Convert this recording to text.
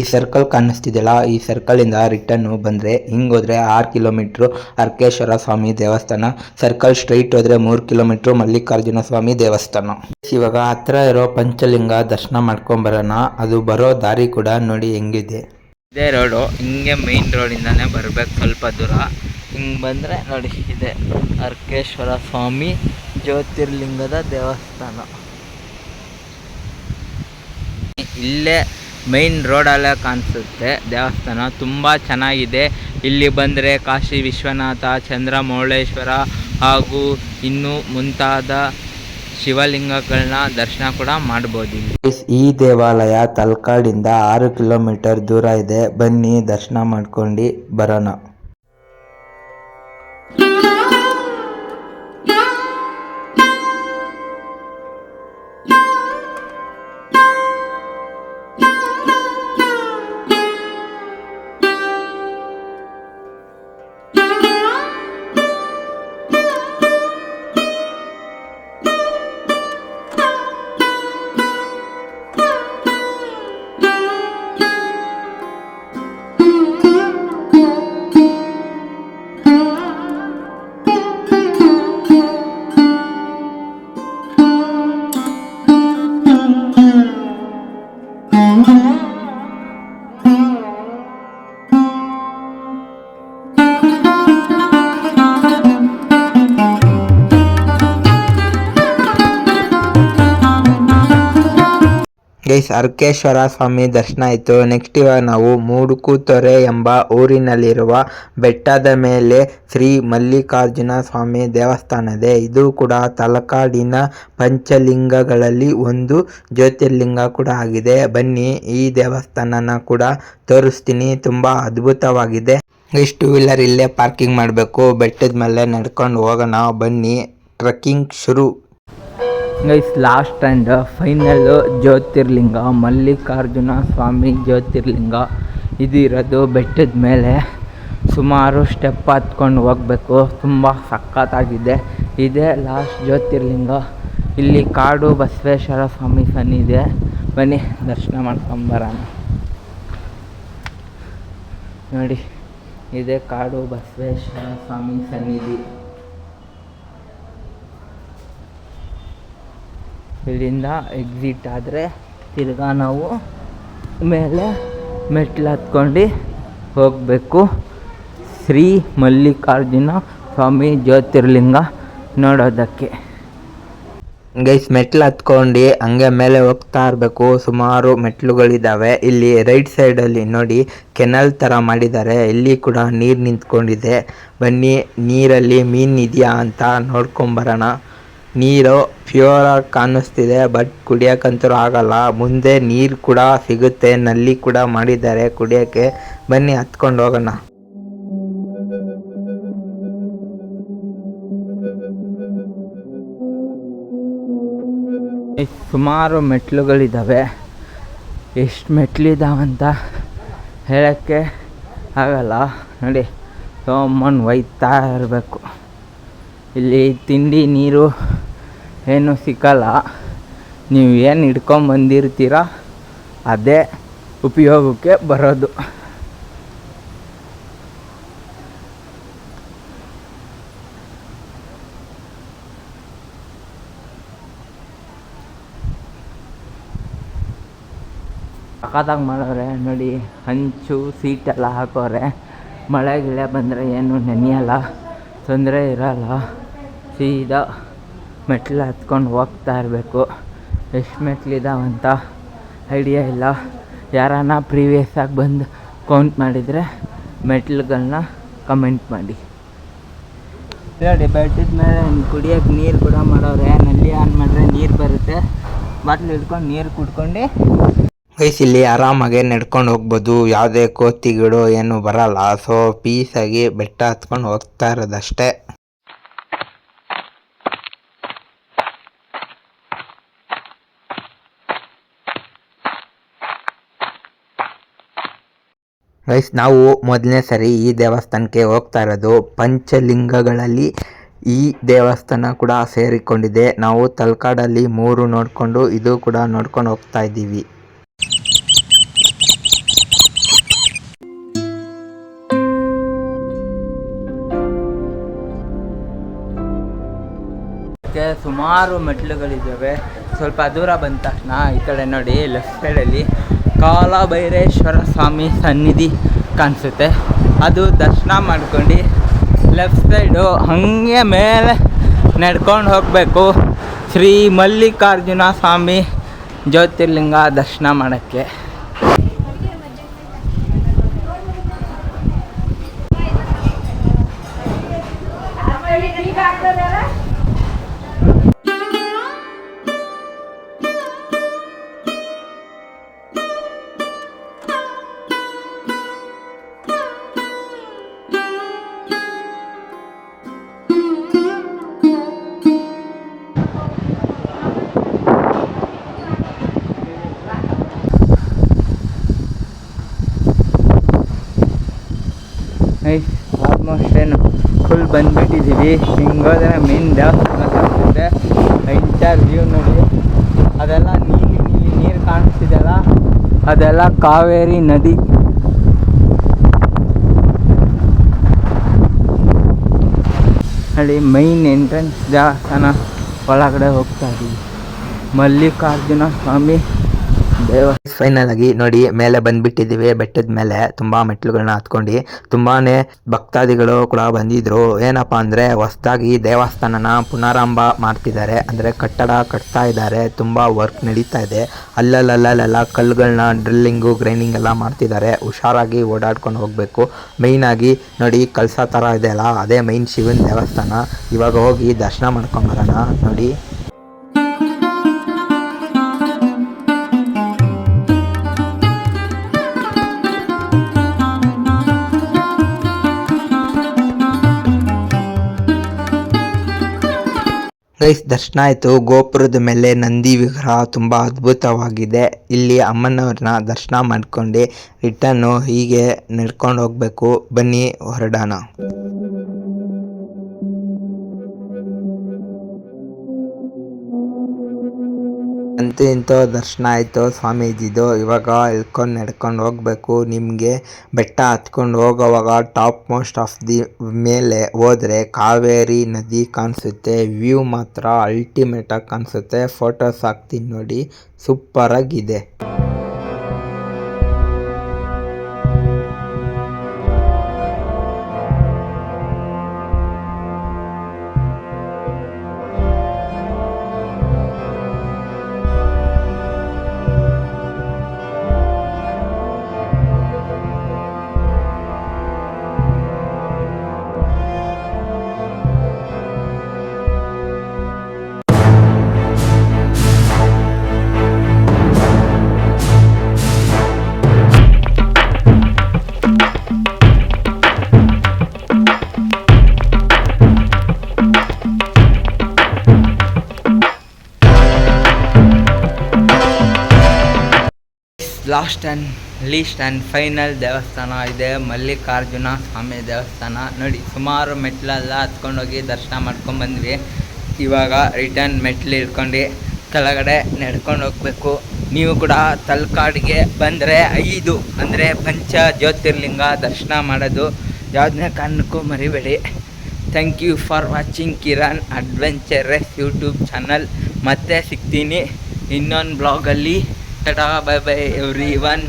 ಈ ಸರ್ಕಲ್ ಕಾಣಿಸ್ತಿದೆಯಲ್ಲ, ಈ ಸರ್ಕಲ್ ಇಂದ ರಿಟರ್ನ್ ಬಂದ್ರೆ ಹಿಂಗ್ ಹೋದ್ರೆ ಆರ್ ಕಿಲೋಮೀಟರ್ ಅರ್ಕೇಶ್ವರ ಸ್ವಾಮಿ ದೇವಸ್ಥಾನ ಸರ್ಕಲ್ ಸ್ಟ್ರೈಟ್ ಹೋದ್ರೆ ಮೂರು ಕಿಲೋಮೀಟರ್ ಮಲ್ಲಿಕಾರ್ಜುನ ಸ್ವಾಮಿ ದೇವಸ್ಥಾನ. ಇವಾಗ ಹತ್ರ ಇರೋ ಪಂಚಲಿಂಗ ದರ್ಶನ ಮಾಡ್ಕೊಂಬರೋಣ ಅದು ಬರೋ ದಾರಿ ಕೂಡ ನೋಡಿ ಹೆಂಗಿದೆ. ಇದೇ ರೋಡು ಹಿಂಗೆ ಮೇನ್ ರೋಡಿಂದಾನೇ ಬರಬೇಕು ಸ್ವಲ್ಪ ದೂರ. ಹಿಂಗೆ ಬಂದರೆ ನೋಡಿ, ಇದೆ ಅರ್ಕೇಶ್ವರ ಸ್ವಾಮಿ ಜ್ಯೋತಿರ್ಲಿಂಗದ ದೇವಸ್ಥಾನ. ಇಲ್ಲೇ ಮೈನ್ ರೋಡಲ್ಲೇ ಕಾಣಿಸುತ್ತೆ. ದೇವಸ್ಥಾನ ತುಂಬ ಚೆನ್ನಾಗಿದೆ. ಇಲ್ಲಿ ಬಂದರೆ ಕಾಶಿ ವಿಶ್ವನಾಥ, ಚಂದ್ರಮೌಳೇಶ್ವರ ಹಾಗೂ ಇನ್ನೂ ಮುಂತಾದ ಶಿವಲಿಂಗಗಳನ್ನ ದರ್ಶನ ಕೂಡ ಮಾಡ್ಬೋದು ಈ ದೇವಾಲಯ ತಲಕಾಡಿಂದ ಆರು ಕಿಲೋಮೀಟರ್ ದೂರ ಇದೆ. ಬನ್ನಿ, ದರ್ಶನ ಮಾಡ್ಕೊಂಡು ಬರೋಣ. ಗೈಸ್ ಅರ್ಕೇಶ್ವರ ಸ್ವಾಮಿ ದರ್ಶನ ಆಯಿತು. ನೆಕ್ಸ್ಟ್ ಇವಾಗ ನಾವು ಮೂಡುಕುತೊರೆ ಎಂಬ ಊರಿನಲ್ಲಿರುವ ಬೆಟ್ಟದ ಮೇಲೆ ಶ್ರೀ ಮಲ್ಲಿಕಾರ್ಜುನ ಸ್ವಾಮಿ ದೇವಸ್ಥಾನ ಇದೆ. ಇದು ಕೂಡ ತಲಕಾಡಿನ ಪಂಚಲಿಂಗಗಳಲ್ಲಿ ಒಂದು ಜ್ಯೋತಿರ್ಲಿಂಗ ಕೂಡ ಆಗಿದೆ. ಬನ್ನಿ, ಈ ದೇವಸ್ಥಾನನ ಕೂಡ ತೋರಿಸ್ತೀನಿ. ತುಂಬ ಅದ್ಭುತವಾಗಿದೆ. ಇಷ್ಟು ಟೂ ವೀಲರ್ ಇಲ್ಲೇ ಪಾರ್ಕಿಂಗ್ ಮಾಡಬೇಕು. ಬೆಟ್ಟದ ಮೇಲೆ ನಡ್ಕೊಂಡು ಹೋಗೋಣ. ಬನ್ನಿ ಟ್ರಕ್ಕಿಂಗ್ ಶುರು. Guys last and final Jyotirlinga, Mallikarjuna Swamy Jyotirlinga. ಇದು ಇರೋದು ಬೆಟ್ಟದ ಮೇಲೆ. ಸುಮಾರು ಸ್ಟೆಪ್ ಹತ್ಕೊಂಡು ಹೋಗಬೇಕು. ತುಂಬ ಸಖತ್ತಾಗಿದೆ. ಇದೇ ಲಾಸ್ಟ್ ಜ್ಯೋತಿರ್ಲಿಂಗ. ಇಲ್ಲಿ ಕಾಡು ಬಸವೇಶ್ವರ ಸ್ವಾಮಿ ಸನ್ನಿದೆ ಬನ್ನಿ, ದರ್ಶನ ಮಾಡ್ಕೊಂಬರೋಣ ನೋಡಿ, ಇದೇ ಕಾಡು ಬಸವೇಶ್ವರ ಸ್ವಾಮಿ ಸನ್ನಿಧಿ. ಇಲ್ಲಿಂದ ಎಕ್ಸಿಟ್ ಆದರೆ ತಿರ್ಗಾ ನಾವು ಮೇಲೆ ಮೆಟ್ಲು ಹತ್ಕೊಂಡು ಹೋಗಬೇಕು. ಶ್ರೀ ಮಲ್ಲಿಕಾರ್ಜುನ ಸ್ವಾಮಿ ಜ್ಯೋತಿರ್ಲಿಂಗ ನೋಡೋದಕ್ಕೆ. ಗೈಸ್ ಮೆಟ್ಲು ಹತ್ಕೊಂಡು ಹಂಗೆ ಮೇಲೆ ಹೋಗ್ತಾ ಇರಬೇಕು. ಸುಮಾರು ಮೆಟ್ಲುಗಳಿದ್ದಾವೆ ಇಲ್ಲಿ ರೈಟ್ ಸೈಡಲ್ಲಿ ನೋಡಿ ಕೆನಲ್ ಥರ ಮಾಡಿದ್ದಾರೆ. ಇಲ್ಲಿ ಕೂಡ ನೀರು ನಿಂತ್ಕೊಂಡಿದೆ. ಬನ್ನಿ, ನೀರಲ್ಲಿ ಮೀನು ಇದೆಯಾ ಅಂತ ನೋಡ್ಕೊಂಬರೋಣ. ನೀರು ಪ್ಯೂರ್ ಆಗಿ ಕಾಣಿಸ್ತಿದೆ ಬಟ್ ಕುಡಿಯೋಕ್ಕಂತೂ ಆಗಲ್ಲ. ಮುಂದೆ ನೀರು ಕೂಡ ಸಿಗುತ್ತೆ. ನಲ್ಲಿ ಕೂಡ ಮಾಡಿದ್ದಾರೆ. ಕುಡಿಯೋಕ್ಕೆ ಬನ್ನಿ, ಹತ್ಕೊಂಡು ಹೋಗೋಣ. ಸುಮಾರು ಮೆಟ್ಲುಗಳಿದ್ದಾವೆ ಎಷ್ಟು ಮೆಟ್ಲಿದ್ದಾವಂತ ಹೇಳೋಕ್ಕೆ ಆಗಲ್ಲ. ನೋಡಿ, ಸೋಮನ್ ಒಯ್ತಾ ಇರಬೇಕು. ಇಲ್ಲಿ ತಿಂಡಿ, ನೀರು ಏನು ಸಿಕ್ಕಲ್ಲ, ನೀವು ಏನು ಹಿಡ್ಕೊಂಬಂದಿರ್ತೀರ ಅದೇ ಉಪಯೋಗಕ್ಕೆ ಬರೋದು. ಸಖತ್ತಾಗಿ ಮಾಡೋರೆ, ನೋಡಿ, ಹಂಚು ಸೀಟೆಲ್ಲ ಹಾಕೋರೆ. ಮಳೆ, ಗಿಳೆ ಬಂದರೆ ಏನು ನೆನೆಯಲ್ಲ, ತೊಂದರೆ ಇರಲ್ಲ, ಸೀದಾ ಮೆಟ್ಲು ಹತ್ಕೊಂಡು ಹೋಗ್ತಾ ಇರಬೇಕು. ಎಷ್ಟು ಮೆಟ್ಲಿದಾವಂತ ಐಡಿಯಾ ಇಲ್ಲ. ಯಾರನ್ನ ಪ್ರೀವಿಯಸ್ಸಾಗಿ ಬಂದು ಕೌಂಟ್ ಮಾಡಿದರೆ ಮೆಟ್ಲುಗಳನ್ನ ಕಮೆಂಟ್ ಮಾಡಿ. ಹೇಳಿ ಬೆಟ್ಟದ ಮೇಲೆ ಕುಡಿಯೋಕ್ಕೆ ನೀರು ಕೂಡ ಮಾಡೋರೆ ನಲ್ಲಿ ಆನ್ ಮಾಡಿದ್ರೆ ನೀರು ಬರುತ್ತೆ. ಬಾಟ್ಲು ಹಿಡ್ಕೊಂಡು ನೀರು ಕುಡ್ಕೊಂಡು ಗೈಸ್ ಇಲ್ಲಿ ಆರಾಮಾಗಿ ನಡ್ಕೊಂಡು ಹೋಗ್ಬೋದು. ಯಾವುದೇ ಕೋತಿಗಳು ಏನು ಬರಲ್ಲ. ಸೊ ಪೀಸಾಗಿ ಬೆಟ್ಟ ಹತ್ಕೊಂಡು ಹೋಗ್ತಾ ಇರೋದಷ್ಟೇ. ಗೈಸ್ ನಾವು ಮೊದಲನೇ ಸರಿ ಈ ದೇವಸ್ಥಾನಕ್ಕೆ ಹೋಗ್ತಾ ಇರೋದು. ಪಂಚಲಿಂಗಗಳಲ್ಲಿ ಈ ದೇವಸ್ಥಾನ ಕೂಡ ಸೇರಿಕೊಂಡಿದೆ. ನಾವು ತಲಕಾಡಲ್ಲಿ ಮೂರು ನೋಡಿಕೊಂಡು, ಇದು ಕೂಡ ನೋಡ್ಕೊಂಡು ಹೋಗ್ತಾ ಇದ್ದೀವಿ. ಸುಮಾರು ಮೆಟ್ಲುಗಳಿದ್ದಾವೆ ಸ್ವಲ್ಪ ದೂರ ಬಂದ ತಕ್ಷಣ ಈ ಕಡೆ ನೋಡಿ ಲೆಫ್ಟ್ ಸೈಡಲ್ಲಿ ಕಾಲಭೈರೇಶ್ವರ ಸ್ವಾಮಿ ಸನ್ನಿಧಿ ಕಾಣಿಸುತ್ತೆ. ಅದು ದರ್ಶನ ಮಾಡ್ಕೊಂಡು ಲೆಫ್ಟ್ ಸೈಡು ಹಾಗೆ ಮೇಲೆ ನಡ್ಕೊಂಡು ಹೋಗಬೇಕು. ಶ್ರೀ ಮಲ್ಲಿಕಾರ್ಜುನ ಸ್ವಾಮಿ ಜ್ಯೋತಿರ್ಲಿಂಗ ದರ್ಶನ ಮಾಡೋಕ್ಕೆ. ಫುಲ್ ಬಂದ್ಬಿಟ್ಟಿದ್ದೀವಿ ಹಿಂಗೋದ್ರೆ ಮೇನ್ ದೇವಸ್ಥಾನ ಎಂಟರ್ ವ್ಯೂ ನೋಡಿ. ಅದೆಲ್ಲ ನೀಲಿ ನೀಲಿ ನೀರು ಕಾಣಿಸ್ತಿದೆಯಲ್ಲ? ಅದೆಲ್ಲ ಕಾವೇರಿ ನದಿ. ಅಲ್ಲಿ ಮೈನ್ ಎಂಟ್ರೆನ್ಸ್ ದೇವಸ್ಥಾನ ಒಳಗಡೆ ಹೋಗ್ತಾ ಇದ್ದೀವಿ. ಮಲ್ಲಿಕಾರ್ಜುನ ಸ್ವಾಮಿ ದೇವ ಫೈನಲ್ ಆಗಿ ನೋಡಿ ಮೇಲೆ ಬಂದ್ಬಿಟ್ಟಿದ್ದೀವಿ ಬೆಟ್ಟದ ಮೇಲೆ. ತುಂಬಾ ಮೆಟ್ಲುಗಳನ್ನ ಹತ್ಕೊಂಡು ತುಂಬಾನೇ ಭಕ್ತಾದಿಗಳು ಕೂಡ ಬಂದಿದ್ರು. ಏನಪ್ಪಾ ಅಂದ್ರೆ ಹೊಸದಾಗಿ ದೇವಸ್ಥಾನನ ಪುನರಾರಂಭ ಮಾಡ್ತಿದ್ದಾರೆ. ಅಂದ್ರೆ ಕಟ್ಟಡ ಕಟ್ತಾ ಇದ್ದಾರೆ. ತುಂಬಾ ವರ್ಕ್ ನಡೀತಾ ಇದೆ. ಅಲ್ಲಲ್ಲಲ್ಲಲ್ಲ ಕಲ್ಲುಗಳನ್ನ ಡ್ರಿಲ್ಲಿಂಗು ಗ್ರೈಂಡಿಂಗ್ ಎಲ್ಲ ಮಾಡ್ತಿದ್ದಾರೆ. ಹುಷಾರಾಗಿ ಓಡಾಡ್ಕೊಂಡು ಹೋಗ್ಬೇಕು. ಮೈನ್ ಆಗಿ ನೋಡಿ ಕಲ್ಸ ತರ ಇದೆ ಅಲ್ಲ. ಅದೇ ಮೈನ್ ಶಿವನ್ ದೇವಸ್ಥಾನ. ಇವಾಗ ಹೋಗಿ ದರ್ಶನ ಮಾಡ್ಕೊಂಡ್ ಬರೋಣ. ನೋಡಿ. ಗೈಸ್ ದರ್ಶನ ಆಯಿತು. ಗೋಪುರದ ಮೇಲೆ ನಂದಿ ವಿಗ್ರಹ ತುಂಬ ಅದ್ಭುತವಾಗಿದೆ. ಇಲ್ಲಿ ಅಮ್ಮನವ್ರನ್ನ ದರ್ಶನ ಮಾಡ್ಕೊಂಡು ರಿಟರ್ನು ಹೀಗೆ ನಡ್ಕೊಂಡು ಹೋಗಬೇಕು. ಬನ್ನಿ, ಹೊರಡೋಣ. ಅಂತೂ ಇಂತೂ ದರ್ಶನ ಆಯಿತು ಸ್ವಾಮೀಜಿದು, ಇವಾಗ ಇಳ್ಕೊಂಡು ನಡ್ಕೊಂಡು ಹೋಗಬೇಕು. ನಿಮಗೆ ಬೆಟ್ಟ ಹತ್ಕೊಂಡು ಹೋಗೋವಾಗ ಟಾಪ್ ಮೋಸ್ಟ್ ಆಫ್ ದಿ ಮೇಲೆ ಹೋದರೆ ಕಾವೇರಿ ನದಿ ಕಾಣಿಸುತ್ತೆ. ವ್ಯೂ ಮಾತ್ರ ಅಲ್ಟಿಮೇಟಾಗಿ ಕಾಣಿಸುತ್ತೆ. ಫೋಟೋಸ್ ಹಾಕ್ತೀನಿ ನೋಡಿ. Super last and least and final ದೇವಸ್ಥಾನ ಇದೆ. ಮಲ್ಲಿಕಾರ್ಜುನ ಸ್ವಾಮಿ ದೇವಸ್ಥಾನ. ನೋಡಿ, ಸುಮಾರು ಮೆಟ್ಲೆಲ್ಲ ಹತ್ಕೊಂಡೋಗಿ ದರ್ಶನ ಮಾಡ್ಕೊಂಡು ಬಂದ್ವಿ. ಇವಾಗ ರಿಟರ್ನ್ ಮೆಟ್ಲು ಇಟ್ಕೊಂಡು ಕೆಳಗಡೆ ನಡ್ಕೊಂಡು ಹೋಗ್ಬೇಕು. ನೀವು ಕೂಡ ತಲಕಾಡಿಗೆ ಬಂದರೆ ಐದು, ಅಂದರೆ ಪಂಚ ಜ್ಯೋತಿರ್ಲಿಂಗ ದರ್ಶನ ಮಾಡೋದು. ಯಾವುದನ್ನೇ ಕಾರಣಕ್ಕೂ ಮರಿಬೇಡಿ. Thank you for watching Kiran adventurous YouTube channel ಮತ್ತೆ ಸಿಗ್ತೀನಿ ಇನ್ನೊಂದು ಬ್ಲಾಗಲ್ಲಿ Bye bye everyone.